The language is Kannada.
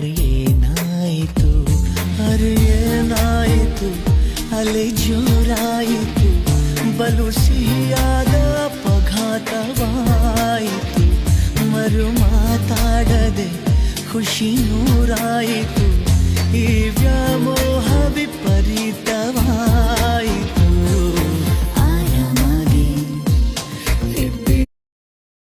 ಅರಿಯೇನಾಯಿತು? ಅರಿಯೇನಾಯಿತು? ಅಲೆ ಜೋರಾಯಿತು. ಬಲು ಸಿಹಿಯಾದ ಅಪಘಾತವಾಯಿತು. ಮರು ಮಾತಾಡದೆ ಖುಷಿ ನೂರಾಯಿತು.